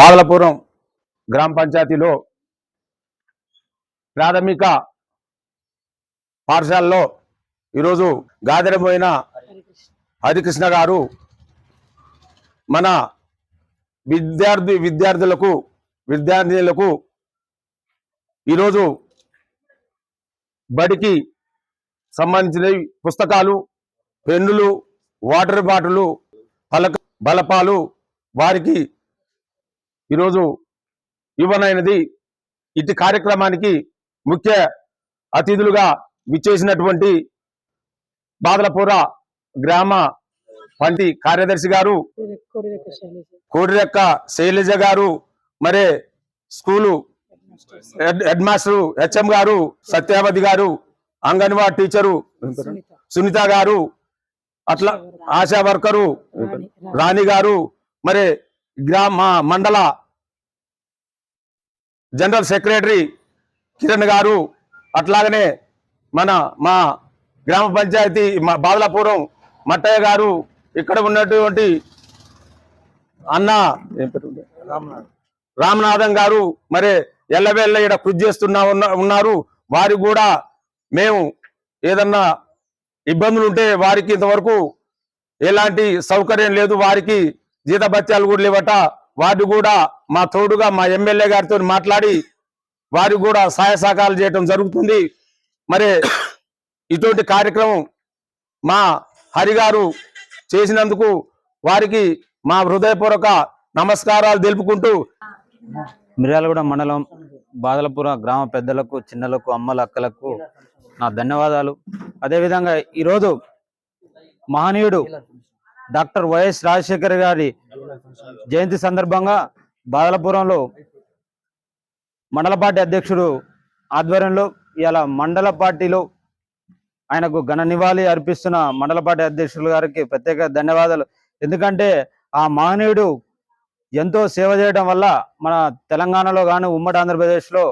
బాదలపురం గ్రామ పంచాయతీలో ప్రాథమిక పాఠశాలలో ఈరోజు గాదిరపోయిన హరికృష్ణ గారు మన విద్యార్థి విద్యార్థులకు విద్యార్థినులకు ఈరోజు బడికి సంబంధించిన పుస్తకాలు పెన్నులు వాటర్ బాటిల్ పలక బలపాలు వారికి ఈరోజు ఇవ్వనైనది ఇటు కార్యక్రమానికి ముఖ్య అతిథులుగా విచ్చేసినటువంటి బాదలపుర గ్రామ పంటి కార్యదర్శి గారు కోడిరెక్క శైలజ గారు మరే స్కూలు హెడ్ మాస్టర్ హెచ్ఎం గారు సత్యావతి గారు అంగన్వాడీ టీచరు సునీత గారు అట్లా ఆశా వర్కరు రాణి గారు మరి గ్రామ మండల జనరల్ సెక్రటరీ కిరణ్ గారు అట్లాగనే మన మా గ్రామ పంచాయతీ మా బాదలాపురం మట్టయ్య గారు ఇక్కడ ఉన్నటువంటి అన్న ఏం పేరు? రామనాథం గారు మరి ఎల్లవేళ్ళ ఇక్కడ కృషి చేస్తున్నా ఉన్న- ఉన్నారు వారు కూడా మేము ఏదన్నా ఇబ్బందులు ఉంటే వారికి ఇంతవరకు ఎలాంటి సౌకర్యం లేదు వారికి జీతభత్యాలు కూడా లేవట. వారు కూడా మా తోడుగా మా ఎమ్మెల్యే గారితో మాట్లాడి వారు కూడా సహాయ సహకారాలు చేయటం జరుగుతుంది. మరి ఇటువంటి కార్యక్రమం మా హరిగారు చేసినందుకు వారికి మా హృదయపూర్వక నమస్కారాలు తెలుపుకుంటూ మిర్యాలగూడ మండలం బాదలపుర గ్రామ పెద్దలకు చిన్నలకు అమ్మల అక్కలకు నా ధన్యవాదాలు. అదేవిధంగా ఈరోజు మహనీయుడు డాక్టర్ వైఎస్ రాజశేఖర్ గారి జయంతి సందర్భంగా బాదలపురంలో మండల పార్టీ అధ్యక్షుడు ఆధ్వర్యంలో ఇలా మండల పార్టీలో ఆయనకు ఘన నివాళి అర్పిస్తున్న మండల పార్టీ అధ్యక్షులు గారికి ప్రత్యేక ధన్యవాదాలు. ఎందుకంటే ఆ మహనీయుడు ఎంతో సేవ చేయడం వల్ల మన తెలంగాణలో కానీ ఉమ్మడి ఆంధ్రప్రదేశ్లో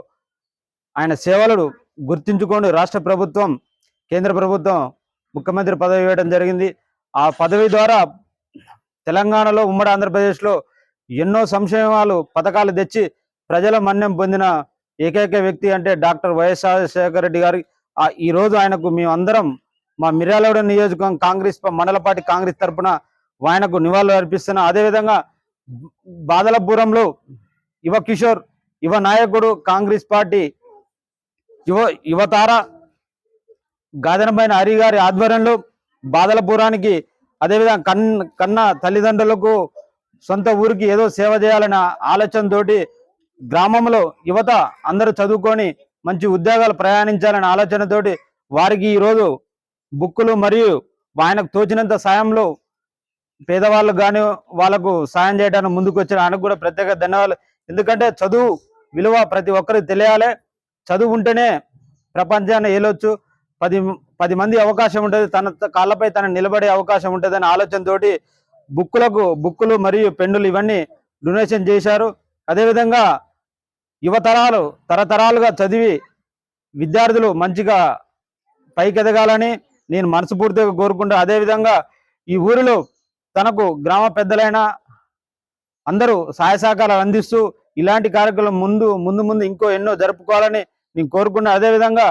ఆయన సేవలను గుర్తించుకొని రాష్ట్ర ప్రభుత్వం కేంద్ర ప్రభుత్వం ముఖ్యమంత్రి పదవి ఇవ్వడం జరిగింది. ఆ పదవి ద్వారా తెలంగాణలో ఉమ్మడి ఆంధ్రప్రదేశ్లో ఎన్నో సంక్షేమాలు పథకాలు తెచ్చి ప్రజల మన్యం పొందిన ఏకైక వ్యక్తి అంటే డాక్టర్ వైఎస్ రాజశేఖర రెడ్డి గారి. ఈరోజు ఈ రోజు ఆయనకు మేమందరం మా మిర్యాలగూడ నియోజకవర్గం కాంగ్రెస్ మండలపాటి కాంగ్రెస్ తరఫున ఆయనకు నివాళులు అర్పిస్తున్నా అదేవిధంగా బాదలపురంలో యువ కిషోర్ యువ నాయకుడు కాంగ్రెస్ పార్టీ యువ యువతార గాదనపైన హరి గారి ఆధ్వర్యంలో బాదలపురానికి అదేవిధంగా కన్ కన్న తల్లిదండ్రులకు సొంత ఊరికి ఏదో సేవ చేయాలనే ఆలోచనతోటి గ్రామంలో యువత అందరూ చదువుకొని మంచి ఉద్యోగాలు ప్రయాణించాలనే ఆలోచనతోటి వారికి ఈరోజు బుక్కులు మరియు ఆయనకు తోచినంత సాయంలో పేదవాళ్ళు కానీ వాళ్ళకు సాయం చేయడానికి ముందుకు వచ్చిన ఆయనకు కూడా ప్రత్యేక ధన్యవాదాలు. ఎందుకంటే చదువు విలువ ప్రతి ఒక్కరికి తెలియాలి. చదువు ఉంటేనే ప్రపంచాన్ని ఏలొచ్చు. పది పది మంది అవకాశం ఉంటుంది తన కాళ్ళపై తన నిలబడే అవకాశం ఉంటుంది అని ఆలోచనతోటి బుక్కులకు బుక్కులు మరియు పెన్నులు ఇవన్నీ డొనేషన్ చేశారు. అదేవిధంగా యువతరాలు తరతరాలుగా చదివి విద్యార్థులు మంచిగా పైకెదగాలని నేను మనస్ఫూర్తిగా కోరుకుంటా. అదేవిధంగా ఈ ఊరిలో తనకు గ్రామ పెద్దలైన అందరూ సహాయ సహకారాలు అందిస్తూ ఇలాంటి కార్యక్రమం ముందు ముందు ముందు ఇంకో ఎన్నో జరుపుకోవాలని నేను కోరుకున్నా అదేవిధంగా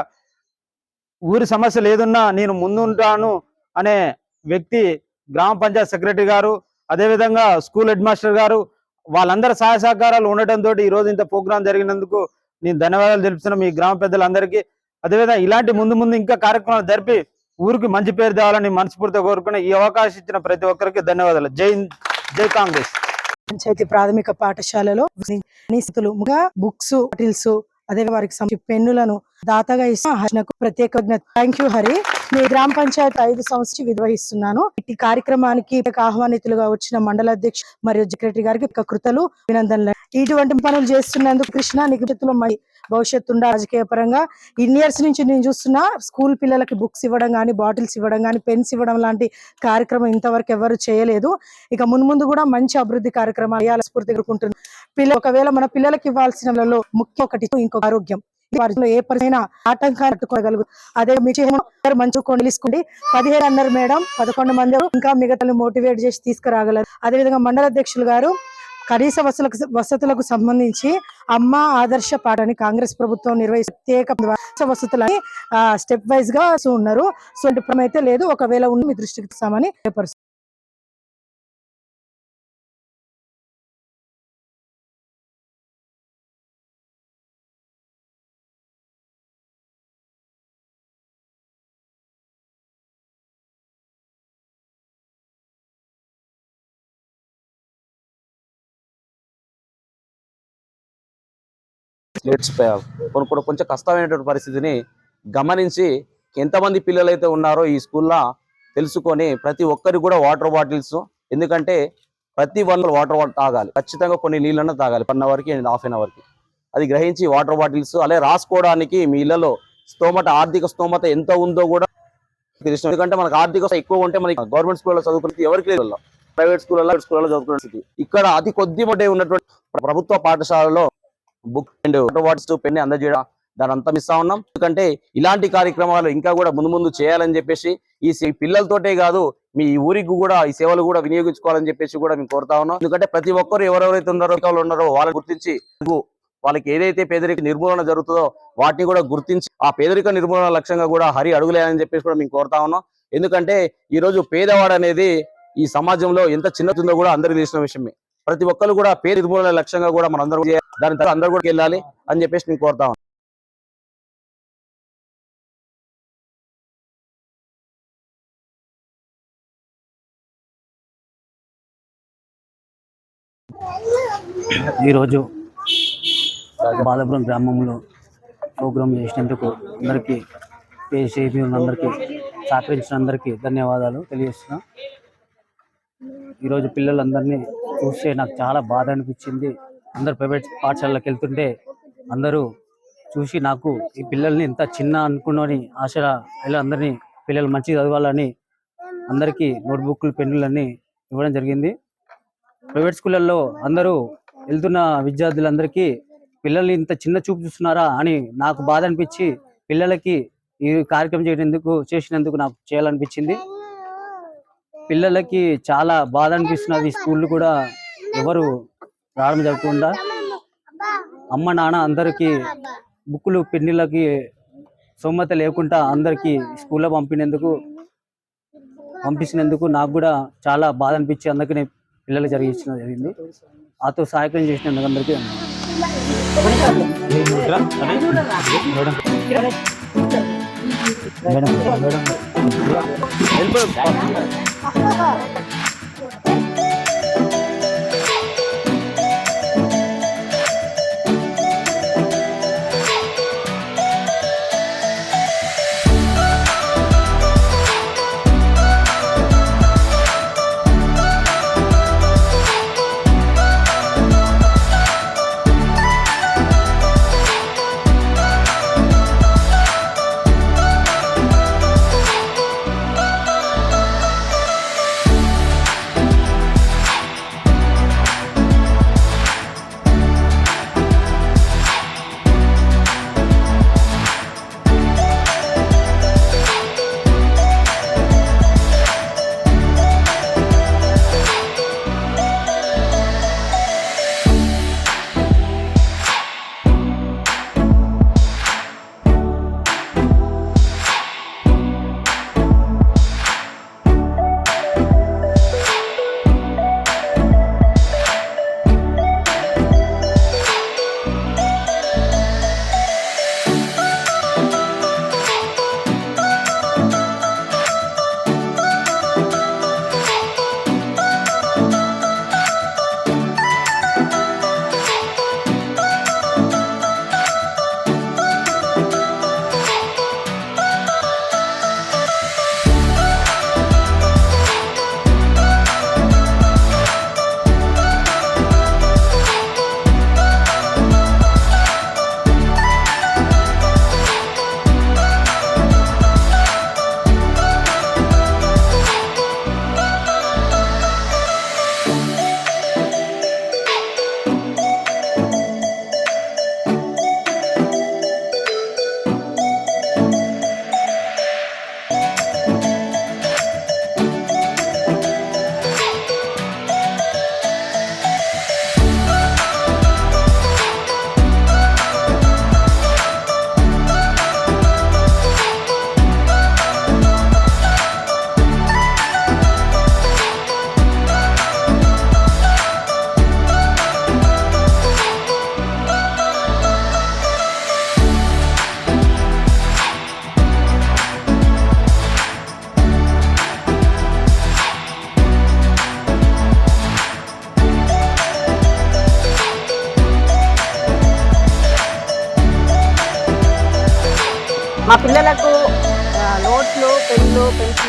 ఊరి సమస్య లేదున్నా నేను ముందుంటాను అనే వ్యక్తి గ్రామ పంచాయత్ సెక్రటరీ గారు అదేవిధంగా స్కూల్ హెడ్ మాస్టర్ గారు వాళ్ళందరి సహాయ సహకారాలు ఉండటంతో ఈ రోజు ఇంత ప్రోగ్రాం జరిగినందుకు నేను ధన్యవాదాలు తెలుపుతున్నాను మీ గ్రామ పెద్దలందరికీ. అదేవిధంగా ఇలాంటి ముందు ముందు ఇంకా కార్యక్రమాలు జరిపి ఊరికి మంచి పేరు తేవాలని మనస్ఫూర్తిగా కోరుకుని ఈ అవకాశం ఇచ్చిన ప్రతి ఒక్కరికి ధన్యవాదాలు. జై జై కాంగ్రెస్. పంచాయతీ ప్రాథమిక పాఠశాలలో బుక్స్ బాటిల్స్ అదే వారికి సంబంధించి పెన్నులను దాతగా ఇస్తున్న హర్షనకు ప్రత్యేక థ్యాంక్ యూ హరి మీ గ్రామ పంచాయతీ ఐదు సంవత్సరం నిర్వహిస్తున్నాను. ఈ కార్యక్రమానికి ఆహ్వానితులుగా వచ్చిన మండల అధ్యక్ష మరియు సెక్రటరీ గారికి కృతలు అభినందనలు. ఇటువంటి పనులు చేస్తున్నందుకు కృష్ణ నిగదితులు మరి భవిష్యత్తు ఉండ రాజకీయ పరంగా ఇన్ని ఇయర్స్ నుంచి నేను చూస్తున్నా స్కూల్ పిల్లలకి బుక్స్ ఇవ్వడం కానీ బాటిల్స్ ఇవ్వడం కానీ పెన్స్ ఇవ్వడం లాంటి కార్యక్రమం ఇంతవరకు ఎవరు చేయలేదు. ఇక మున్ముందు కూడా మంచి అభివృద్ధి కార్యక్రమాలు స్ఫూర్తి కోరుకుంటుంది పిల్ల ఒకవేళ మన పిల్లలకి ఇవ్వాల్సిన ముఖ్య ఒకటి ఇంకొక ఆరోగ్యం. వారిలో ఏ పరిచైనా ఆటంకాన్ని తట్టుకోగలుగు అదే మీ మంచి కొనిలిసుకోండి. పదిహేడు అన్నారు మేడం పదకొండు మంది ఇంకా మిగతా మోటివేట్ చేసి తీసుకురాగలరు. అదేవిధంగా మండల అధ్యక్షులు గారు కనీస వసతులకు వసతులకు సంబంధించి అమ్మ ఆదర్శ పాఠాన్ని కాంగ్రెస్ ప్రభుత్వం నిర్వహించే ప్రత్యేక వసతులని స్టెప్ వైజ్గా ఉన్నారు. సో ఇప్పుడు అయితే లేదు. ఒకవేళ ఉండి మీ దృష్టికి ఇస్తామని ఏర్పరుస్తాం కొన్ని కొంచెం కష్టమైనటువంటి పరిస్థితిని గమనించి ఎంతమంది పిల్లలు అయితే ఉన్నారో ఈ స్కూల్లో తెలుసుకొని ప్రతి ఒక్కరికి కూడా వాటర్ బాటిల్స్ ఎందుకంటే ప్రతి వాళ్ళు వాటర్ బాటిల్ తాగాలి. ఖచ్చితంగా కొన్ని నీళ్ళన్నా తాగాలి. వన్ అవర్కి అండ్ హాఫ్ అన్ అవర్కి. అది గ్రహించి వాటర్ బాటిల్స్ అలాగే రాసుకోవడానికి మీ ఇళ్ళలో స్తోమత ఆర్థిక స్తోమత ఎంత ఉందో కూడా తెలుసు ఎందుకంటే మనకు ఆర్థిక ఎక్కువ ఉంటే మనకి గవర్నమెంట్ స్కూల్లో చదువుకునే ఎవరికి లేదు. ప్రైవేట్ స్కూల్లో స్కూల్లో చదువుకునే ఇక్కడ అతి కొద్ది మటే ఉన్నటువంటి ప్రభుత్వ పాఠశాలలో book and water bottles pen అందజేయడం దాని అంతా ఇస్తా ఉన్నాం ఎందుకంటే ఇలాంటి కార్యక్రమాలు ఇంకా కూడా ముందు ముందు చేయాలని చెప్పేసి ఈ పిల్లలతోటే కాదు మీ ఊరికి కూడా ఈ సేవలు కూడా వినియోగించుకోవాలని చెప్పేసి కూడా మేము కోరుతా ఉన్నాం ఎందుకంటే ప్రతి ఒక్కరు ఎవరెవరైతే ఉన్నారో వాళ్ళు ఉన్నారో వాళ్ళని గుర్తించి వాళ్ళకి ఏదైతే పేదరిక నిర్మూలన జరుగుతుందో వాటిని కూడా గుర్తించి ఆ పేదరిక నిర్మూలన లక్ష్యంగా కూడా హరి అడుగులేదని చెప్పేసి కూడా మేము కోరుతా ఉన్నాం. ఎందుకంటే ఈ రోజు పేదవాడు అనేది ఈ సమాజంలో ఎంత చిన్నతుందో కూడా అందరికీ తెలిసిన విషయమే. ప్రతి ఒక్కరు కూడా పేరు నిర్మూలన లక్ష్యంగా కూడా మన అందరూ దాని తర్వాత అందరూ కూడా వెళ్ళాలి అని చెప్పేసి నేను కోరుతా ఈరోజు బాలపురం గ్రామంలో ప్రోగ్రాం చేసినందుకు అందరికీ పేసేపీ ఉన్నందరికీ సహకరించిన అందరికీ ధన్యవాదాలు తెలియజేస్తున్నా. ఈరోజు పిల్లలందరినీ చూస్తే నాకు చాలా బాధ అనిపించింది. అందరు ప్రైవేట్ పాఠశాలలకు వెళ్తుంటే అందరూ చూసి నాకు ఈ పిల్లల్ని ఇంత చిన్న అనుకున్నని ఆశ ఇలా అందరినీ పిల్లలు మంచిగా చదవాలని అందరికీ నోట్బుక్లు పెన్నులన్నీ ఇవ్వడం జరిగింది. ప్రైవేట్ స్కూళ్ళల్లో అందరూ వెళ్తున్న విద్యార్థులందరికీ పిల్లల్ని ఇంత చిన్న చూపు చూస్తున్నారా అని నాకు బాధ అనిపించి పిల్లలకి ఈ కార్యక్రమం చేయడానికి చేసినందుకు నాకు చేయాలనిపించింది. పిల్లలకి చాలా బాధ అనిపిస్తున్నది. స్కూళ్ళు కూడా ఎవరు రావడం జరగకుండా. అమ్మ నాన్న అందరికీ బుక్కులు పెన్నులకి సొమ్మత లేకుండా అందరికీ స్కూల్లో పంపినందుకు పంపించినందుకు నాకు కూడా చాలా బాధ అనిపించి అందుకనే పిల్లలు జరిగించిన జరిగింది. ఆతో సహాయకరం చేసినందుకు అందరికీ మేడం మేడం. పిల్లలకు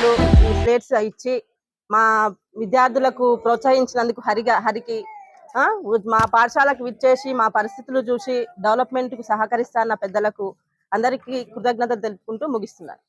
ప్లేట్లు ఈ ప్లేట్స్ ఇచ్చి మా విద్యార్థులకు ప్రోత్సహించినందుకు హరిగా హరికి మా పాఠశాలకు విచ్చేసి మా పరిస్థితులు చూసి డెవలప్మెంట్కు సహకరిస్తాన్న పెద్దలకు అందరికీ కృతజ్ఞతలు తెలుపుకుంటూ ముగిస్తున్నారు